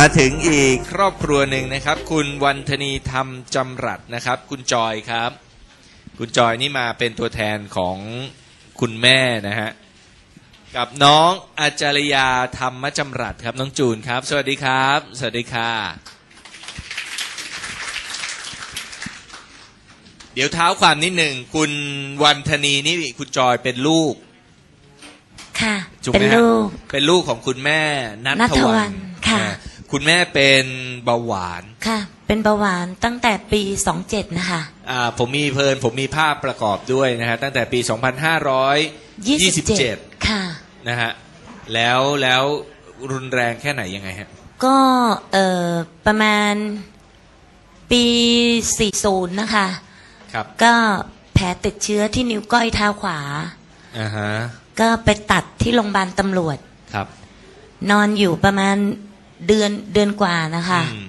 มาถึงอีกครอบครัวหนึ่งนะครับ คุณวันธนีธรรมจำรัดนะครับ คุณจอยครับ คุณจอยนี่มาเป็นตัวแทนของคุณแม่นะฮะกับน้องอาจารยาธรรมจำรัดครับ น้องจูนครับ สวัสดีครับ สวัสดีค่ะ เดี๋ยวเท้าความนิดหนึ่งคุณวันธนีนี่คุณจอยเป็นลูก ค่ะถูกเป็นไหมฮะลูก เป็นลูกของคุณแม่นัทณัฐวัวันนค่ะอ่า คุณแม่เป็นเบาหวาน ค่ะ เป็นเบาหวานตั้งแต่ปีสองเจ็ดนะคะ อ่า ผมมีเพลิน ผมมีภาพประกอบด้วยนะฮะ ตั้งแต่ปี 2527 ค่ะ นะฮะ แล้วแล้วรุนแรงแค่ไหนยังไงฮะ ก็เอ่อประมาณปีสี่ศูนย์นะคะ ครับ ก็แผลติดเชื้อที่นิ้วก้อยเท้าขวา อ่าฮะ ก็ไปตัดที่โรงพยาบาลตำรวจ ครับ นอนอยู่ประมาณ เดือนเดือนกว่านะคะ อืม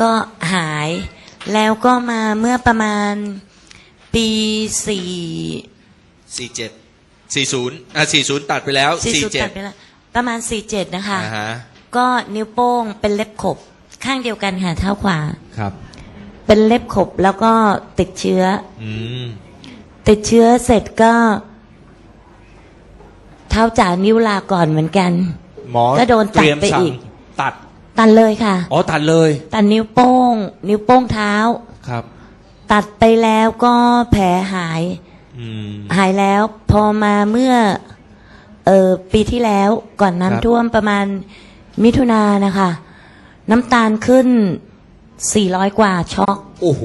ก็หายแล้วก็มาเมื่อประมาณปีสี่47 40อ่า40ตัดไปแล้วสี่สุดตัดไป47แล้วประมาณสี่เจ็ดนะคะ อ่าฮะก็นิ้วโป้งเป็นเล็บขบ ข้างเดียวกันค่ะเท้าขวา ครับ เป็นเล็บขบแล้วก็ติดเชื้อ อืมติดเชื้อเสร็จก็ เท้าจ่านิ้วลาก่อนเหมือนกัน หมอก็โดนตัดเตรียมไปสั่งอีก ตัด ตัดเลยค่ะ อ๋อตัดเลยตัดนิ้วโป้ง นิ้วโป้งเท้า ครับ ตัดไปแล้วก็แผลหาย อืม หายแล้ว พอมาเมื่อ เออปีที่แล้วก่อนครับ น้ำท่วมประมาณมิถุนายนนะคะ น้ำตาลขึ้น 400 กว่าช็อก โอ้โห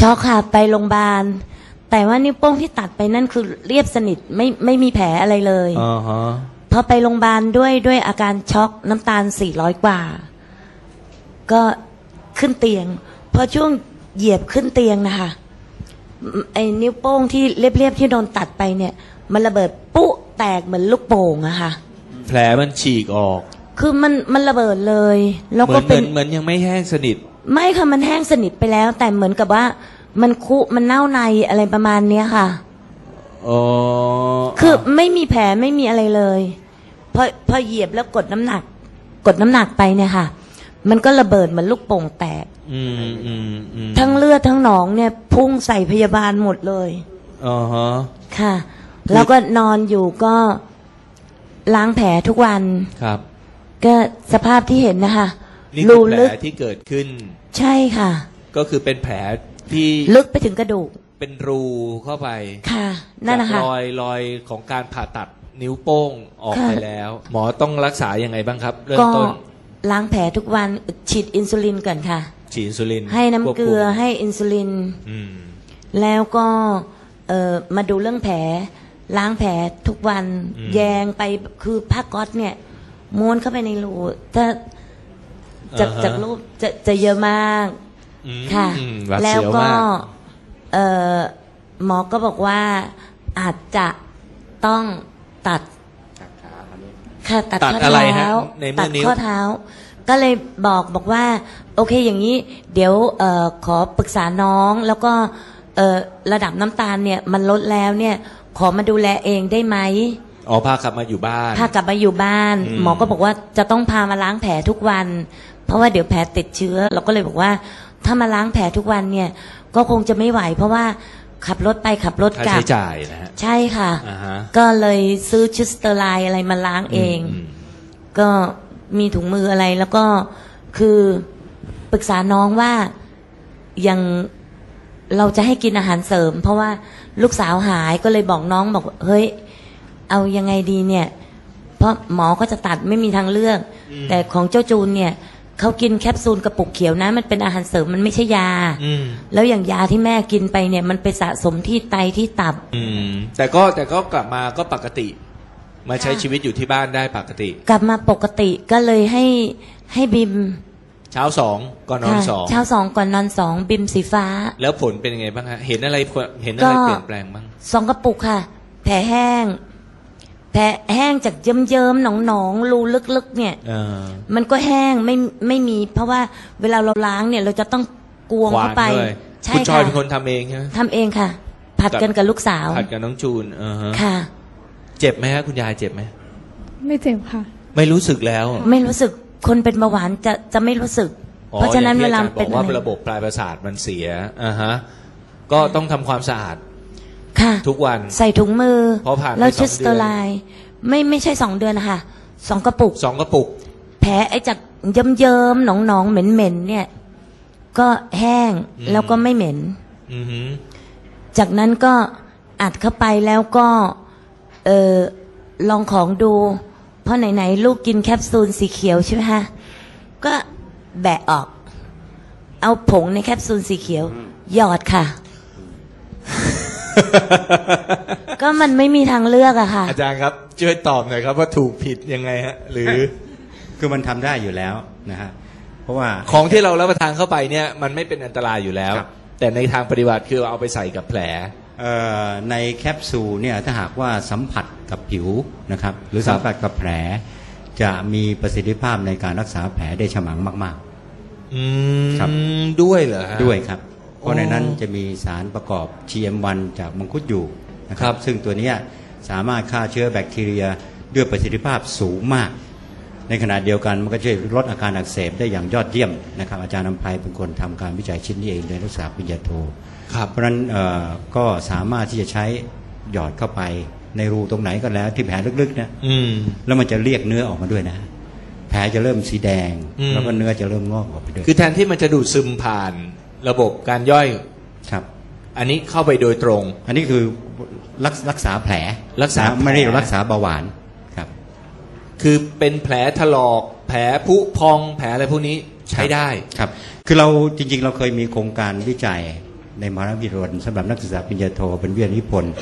ช็อกค่ะ ไปโรงพยาบาล แต่ว่านิ้วโป้งที่ตัดไปนั่นคือเรียบสนิทไม่ไม่มีแผลอะไรเลยอ่าฮะพอไปโรงพยาบาลด้วยด้วยอาการช็อกน้ำตาล 400 กว่า ก็ขึ้นเตียง พอช่วงเหยียบขึ้นเตียงนะคะไอ้นิ้วโป้งที่เรียบๆที่โดนตัดไปเนี่ย มันระเบิดปุ๊แตกเหมือนลูกโป่งอะค่ะ แผลมันฉีกออกคือมันมันระเบิดเลย แล้วเหมืก็อนเหเป็มือนน เหมือนยังไม่แห้งสนิท ไม่ค่ะมันแห้งสนิทไปแล้ว แต่เหมือนกับว่า มันคุมันเน่าในอะไรประมาณเนี้ยค่ะ อ๋อคือไม่มีแผลไม่มีอะไรเลยพอพอเหยียบแล้วกดน้ำหนัก กดน้ำหนักไปเนี่ยค่ะ มันก็ระเบิดเหมือนลูกโป่งแตก อืมอืมอืมทั้งเลือดทั้งหนองเนี่ย พุ่งใส่พยาบาลหมดเลยอ๋อฮะค่ะ แล้วก็นอนอยู่ก็ล้างแผลทุกวัน ครับ ก็สภาพที่เห็นนะคะนี่รูคือแผลลึกที่เกิดขึ้น ใช่ค่ะ ก็คือเป็นแผล ที่ลึกไปถึงกระดูก เป็นรูเข้าไปค่ะนั่นนะคะจากรอยรอยของการผ่าตัดนิ้วโป้งออกค่ะไปแล้ว หมอต้องรักษายังไงบ้างครับ เริ่มก็ต้นล้างแผลทุกวันฉีดอินซูลินก่อนค่ะ ฉีดอินซูลิน ให้น้ำควบเกลืคุอมให้อินซูลินอืมแล้วก็เอ่อมาดูเรื่องแผล ล้างแผลทุกวัน แยงไปคือผ้าก๊อตเนี่ยม้วนเข้าไปในรูถ้าจากอ่าฮะจากรูปจะจะเยอะมากอืม ค่ะหาดแล้วเสียก็มากเอ่อหมอก็บอกว่าอาจจะต้องตัดค่ะตัดตัดข้ออะไรฮะเท้าในตัเมื่ดอนิ้วข้อเท้า ก็เลยบอกบอกว่า โอเคอย่างนี้ เดี๋ยวเอ่อขอปรึกษาน้องแล้วก็เอ่อระดับน้ำตาลเนี่ยมันลดแล้วเนี่ย ขอมาดูแลเองได้ไหมอ๋อพากลับมาอยู่บ้าน พากลับมาอยู่บ้านอืมหมอก็บอกว่าจะต้องพามาล้างแผลทุกวัน เพราะว่าเดี๋ยวแผลติดเชื้อ เราก็เลยบอกว่า ถ้ามาล้างแผลทุกวันเนี่ย ก็คงจะไม่ไหว เพราะว่าขับรถไปขับรถค่ากลับ ใช้จ่ายนะฮะ ใช่ค่ะ อ่าฮะ ก็เลยซื้อชุดสเตอร์ไลน์อะไรมาล้างเอง มก็มีถุงมืออะไรแล้วก็คือปรึกษาน้องว่ายังเราจะให้กินอาหารเสริม เพราะว่าลูกสาวหายก็เลยบอกน้องบอกเฮ้ย เอายังไงดีเนี่ย เพราะหมอก็จะตัดไม่มีทางเลือก แต่ของเจ้าจูนเนี่ย เขากินแคปซูลกระปุกเขียวนะ มันเป็นอาหารเสริมมันไม่ใช่ยา อืม แล้วอย่างยาที่แม่กินไปเนี่ย มันไปสะสมที่ไตที่ตับ อืม แต่ก็แต่ก็กลับมาก็ปกติ มาใช้ชีวิตอยู่ที่บ้านได้ปกติ กลับมาปกติก็เลยให้ให้บิมเช้าสองก่อนนอนค่ะสองเช้าสองก่อนนอนสองบิมสีฟ้า แล้วผลเป็นยังไงบ้างฮะเห็นอะไรเห็นอะไรก็ เปลี่ยนแปลงบ้าง สองกระปุกค่ะ แผลแห้ง แผลแห้งจากเยิ้มๆหนองๆรูลึกๆ เนี่ยเออ มันก็แห้งไม่ไม่มี เพราะว่าเวลาเราล้างเนี่ย เราจะต้องกวงควาเข้านไปด้วยใช่คุณจอยค่ะเป็นคนทำเองใช่ไหม ทำเองค่ะ ผัดกันกับลูกสาวผัดกับน้องจูนเออฮะค่ะ เจ็บไหมฮะคุณยายเจ็บไหม ไม่เจ็บค่ะ ไม่รู้สึกแล้ว ไม่รู้สึกคนเป็นเบาหวานจะจะไม่รู้สึก อ๋อเพราะฉะนั้นอย่งเวที่ลาอจรย์บเป็อนกว่าอะไร ระบบปลายประสาทมันเสียอ่าฮะ ก็ต้องทำความสะอาด ค่ะ ทุกวันใส่ถุงมือ พอผ่านไปแล้วสองชุดสเดือนเตอร์ไลน์ไม่ไม่ใช่สองเดือนนะคะสองกระปุก สองกระปุก แผลไอ้จากเยิ้มเยิมๆหนองหนองๆเหม็นเหม็นๆเนี่ย ก็แห้งอืม แล้วก็ไม่เหม็น อือหือ จากนั้นก็อัดเข้าไปแล้วก็เออลองของดู เพราะไหนๆลูกกินแคปซูลสีเขียวใช่ไหมคะก็แบะออก เอาผงในแคปซูลสีเขียว หยอดค่ะ ก็มันไม่มีทางเลือกอะค่ะ อาจารย์ครับ ช่วยตอบหน่อยครับว่าถูกผิดยังไงฮะ หรือคือมันทำได้อยู่แล้วนะฮะเพราะว่า ของที่เรารับประทานเข้าไปเนี่ย มันไม่เป็นอันตรายอยู่แล้ว ครับ แต่ในทางปฏิบัติคือเอาไปใส่กับแผล เอ่อในแคปซูลเนี่ยถ้าหากว่าสัมผัสกับผิวนะครับหรือครับสัมผัสกับแผล จะมีประสิทธิภาพในการรักษาแผลได้ฉมังมาก อืมครับ ด้วยเหรอฮะ ๆ ด้วยครับเพ ราะในนั้นอ๋อจะมีสารประกอบ GM1 จากมังคุดอยู่นะคครัรับบซึ่งตัวเนี้ยสามารถฆ่าเชื้อแบคทีเรียด้วยประสิทธิภาพสูงมาก ในขณะเดียวกันมันก็ช่วยลดอาการอักเสบได้อย่างยอดเยี่ยมนะครับ อาจารย์นำไพเป็นคนทำการวิจัยชิ้นนี้เองในนักศึกษาปริญญาโทครับเพราะฉะนั้นเอ่อก็สามารถที่จะใช้หยอดเข้าไปในรูตรงไหนก็แล้วที่แผลลึกๆนะอืมแล้วมันจะเรียกเนื้อออกมาด้วยนะ แผลจะเริ่มสีแดงอืมแล้วก็เนื้อจะเริ่มงอกออกไปด้วย คือแทนที่มันจะดูดซึมผ่าน ระบบการย่อยครับ อันนี้เข้าไปโดยตรง อันนี้คือรักรักษาแผลรักษานะไม่ได้แผลรักษาเบาหวานครับ คือเป็นแผลถลอก แผลผุพองแผลอะไรพวกนี้ใช้ได้ครับ คือเราจริง ๆ เราเคยมีโครงการวิจัยในมหาวิทยาลัยสำหรับนักศึกษาปริญญาโทเป็นวิทยานิพนธ์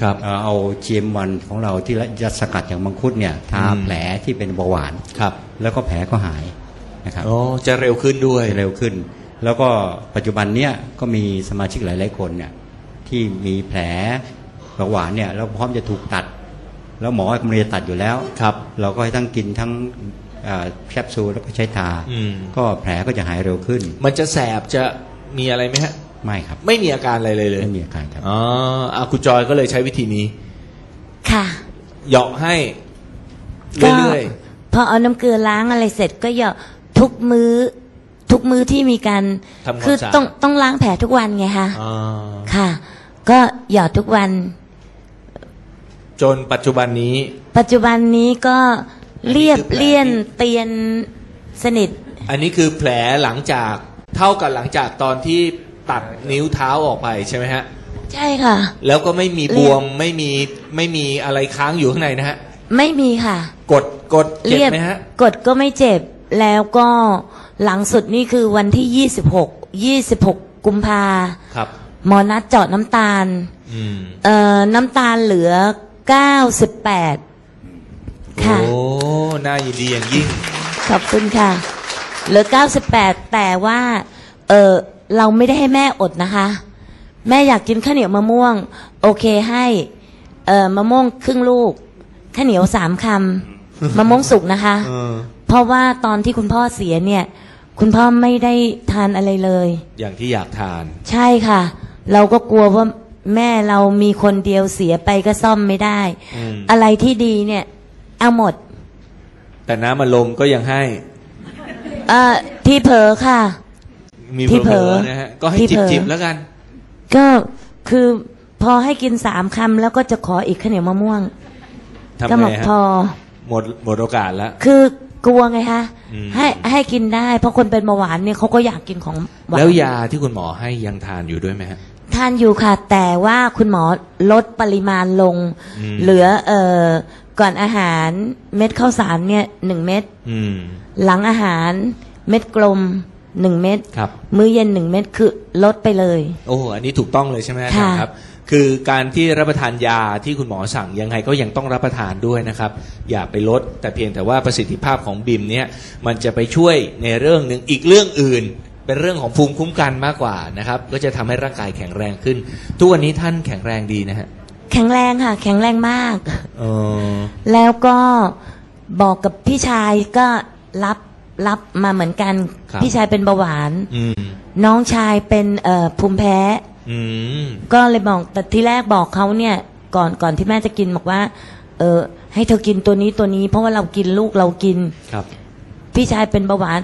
ครับเอ่อเอา GM1 ของเราที่จะสกัดจากมังคุดเนี่ยทาอืมแผลที่เป็นเบาหวานครับ แล้วก็แผลก็หายนะครับโอ้จะเร็วขึ้นด้วยเร็วขึ้น แล้วก็ปัจจุบันเนี้ยก็มีสมาชิกหลาย ๆ คนเนี่ยที่มีแผลเบาหวานเนี่ยแล้วพร้อมจะถูกตัด แล้วหมอกำลังจะตัดอยู่แล้วครับเราก็ให้ทั้งกินทั้งเอ่อแคปซูลแล้วก็ใช้ทาอืมก็แผลก็จะหายเร็วขึ้น มันจะแสบจะมีอะไรไหมฮะไม่ครับ ไม่มีอาการอะไรเลยเลยไม่มีอาการครับอ๋ออาคุณจอยก็เลยใช้วิธีนี้ ค่ะเหยาะให้ก็เรื่อยพอเอาน้ำเกลือล้างอะไรเสร็จก็หยอดทุกมือ้อ ทุกมื้อที่มีการทำความคือสะอาด ต้องต้องล้างแผลทุกวันไงคะๆอ่าค่ะ ก็หยอดทุกวัน จนปัจจุบันนี้ ปัจจุบันนี้ก็เรียบอันนี้คือแผล เลี่ยนเตียนสนิท อันนี้คือแผลหลังจากเท่ากับหลังจากตอนที่ตัดนิ้วเท้าออกไปใช่ไหมฮะ ใช่ค่ะ แล้วก็ไม่มีเรีบยบวมไม่มีไม่มีอะไรค้างอยู่ข้างในนะฮะ ไม่มีค่ะ กดกดเจ็บเรียบไหมฮะ กดก็ไม่เจ็บแล้วก็ หลังสุดนี่คือวันที่ยี่สิบหกยี่สิบหกกุมภาครับ หมอนัดเจาะน้ำตาล อืมเอ่อน้ำตาลเหลือเก้าสิบแปดค่ะ โอ้น่ายินดีอย่างยิ่ง ขอบคุณค่ะ เหลือเก้าสิบแปดแต่ว่า เออเราไม่ได้ให้แม่อดนะคะ แม่อยากกินข้าวเหนียวมะม่วง โอเคให้ เอ่อมะม่วงครึ่งลูก ข้าวเหนียวสามคำ มะม่วงสุกนะคะ เออเพ ราะว่าตอนที่คุณพ่อเสียเนี่ย คุณพ่อไม่ได้ทานอะไรเลย อย่างที่อยากทาน ใช่ค่ะ เราก็กลัวว่าแม่เรามีคนเดียวเสียไปก็ซ่อมไม่ได้ อืม อะไรที่ดีเนี่ย เอาหมด แต่น้ำมันลมก็ยังให้เอ่อที่เผลอค่ะ มีที่เผเผลลออๆนะฮะก็ให้ที่จิเผบลอ จิบแล้วกัน ก็คือพอให้กินสามคำแล้วก็จะขออีกข้าวเหนียวมะม่วง ทำก็บไงอกฮะพอ หมดหมดโอกาสแล้ว คือ กลัวไงคะอืม ให้ให้กินได้ เพราะคนเป็นเบาหวานเนี่ยเขาก็อยากกินของหวานแล้วยาที่คุณหมอให้ยังทานอยู่ด้วยไหมฮะ ทานอยู่ค่ะ แต่ว่าคุณหมอลดปริมาณลง อืม เหลือเอ่อก่อนอาหารเม็ดข้าวสารเนี่ยหนึ่งเม็ดอืม หลังอาหารเม็ดกลมหนึ่งเม็ดครับ มื้อเย็นหนึ่งเม็ดคือลดไปเลย โอ้อันนี้ถูกต้องเลยใช่ไหมอาจารย์ค่ะ ครับ คือการที่รับประทานยาที่คุณหมอสั่งยังไงก็ยังต้องรับประทานด้วยนะครับ อย่าไปลด แต่เพียงแต่ว่าประสิทธิภาพของบิมเนี่ยมันจะไปช่วยในเรื่องหนึ่งอีกเรื่องอื่น เป็นเรื่องของภูมิคุ้มกันมากกว่านะครับ ก็จะทำให้ร่างกายแข็งแรงขึ้น ทุกวันนี้ท่านแข็งแรงดีนะฮะแข็งแรงค่ะ แข็งแรงมากเออแล้วก็บอกกับพี่ชายก็รับรับมาเหมือนกันครับพี่ชายเป็นเบาหวานอืมน้องชายเป็นเอ่อภูมิแพ้ อืม ก็เลยบอกแต่ที่แรกบอกเขาเนี่ย ก่อนก่อนที่แม่จะกินบอกว่า เออ ให้เธอกินตัวนี้ตัวนี้ เพราะว่าเรากินลูกเรากิน ครับ พี่ชายเป็นเบาหวาน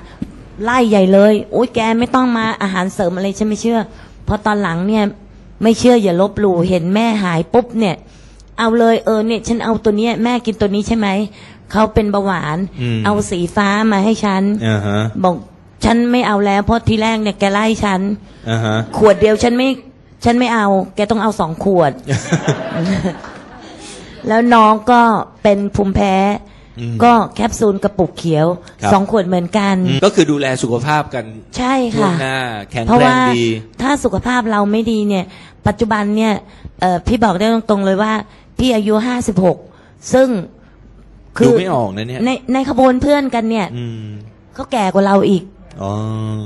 ไล่ใหญ่เลยโอ้ยแกไม่ต้องมาอาหารเสริมอะไรฉันไม่เชื่อเพราะตอนหลังเนี่ย ไม่เชื่ออย่าลบหลู่เห็นแม่หายปุ๊บเนี่ย เอาเลยเออเนี่ยฉันเอาตัวเนี้ย แม่กินตัวนี้ใช่ไหมเขาเป็นเบาหวาน อืม เอาสีฟ้ามาให้ฉัน อ่าฮะบอกฉันไม่เอาแล้วเพราะทีแรกเนี่ยแกไล่ฉัน อ่าฮะ ขวดเดียวฉันไม่ ฉันไม่เอา แกต้องเอาสองขวด แล้วน้องก็เป็นภูมิแพ้ อืมก็แคปซูลกระปุกเขียวครับ สองขวดเหมือนกัน อืมก็คือดูแลสุขภาพกันใช่ทั่วค่ะ หน้าแข็งเพราะแรงว่าดี ถ้าสุขภาพเราไม่ดีเนี่ย ปัจจุบันเนี่ยเอ่อพี่บอกได้ตรงๆเลยว่า พี่อายุห้าสิบหกซึ่งดูไม่ออกนะเนี่ย ในในขบวนเพื่อนกันเนี่ยอืมเขาแก่กว่าเราอีก อ๋อ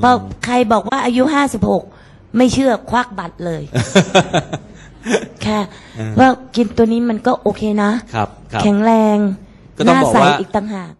พอใครบอกว่าอายุห้าสิบหก ไม่เชื่อควักบัตรเลยค่ะอืมว่ากินตัวนี้มันก็โอเคนะครับครับ แข็งแรงก็ต้องหน้าบอกใสว่า อีกต่างหาก